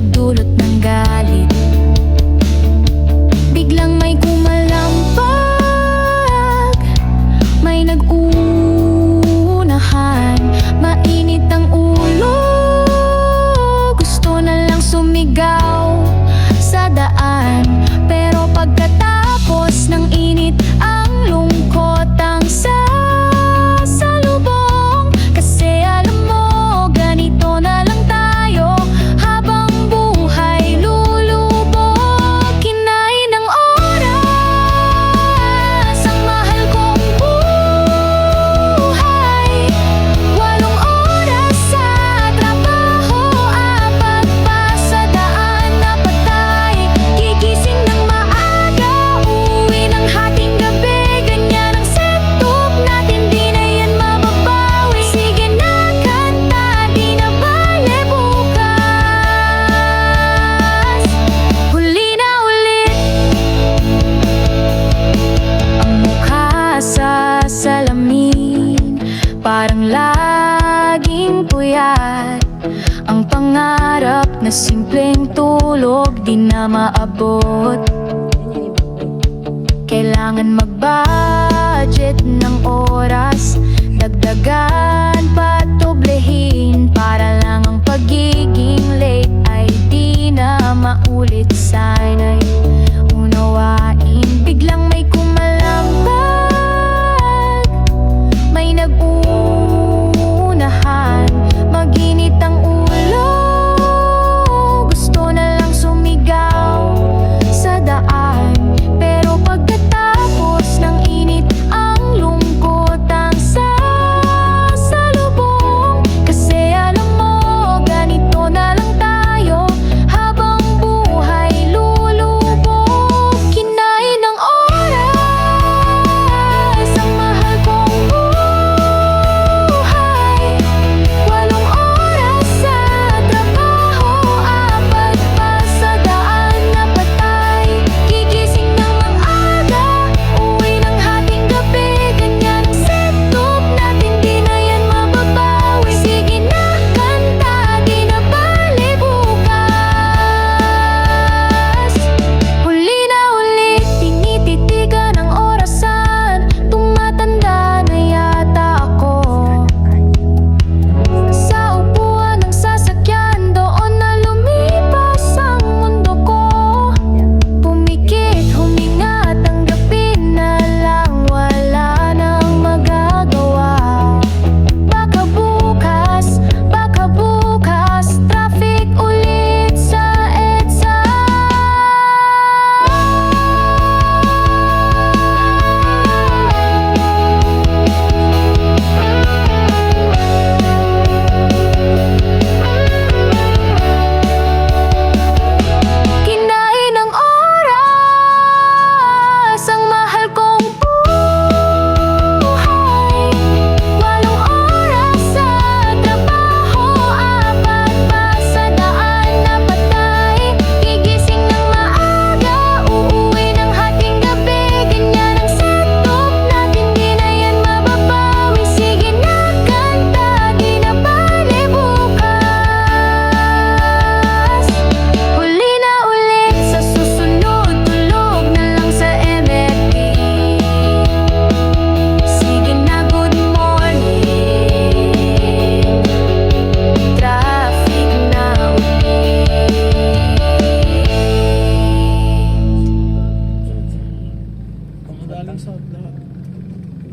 Долю laging puyat. Ang pangarap na simpleng tulog di na maabot. Kailangan mag-budget ng oras. Dagdagan patublehin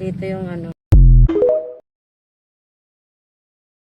dito yung ano.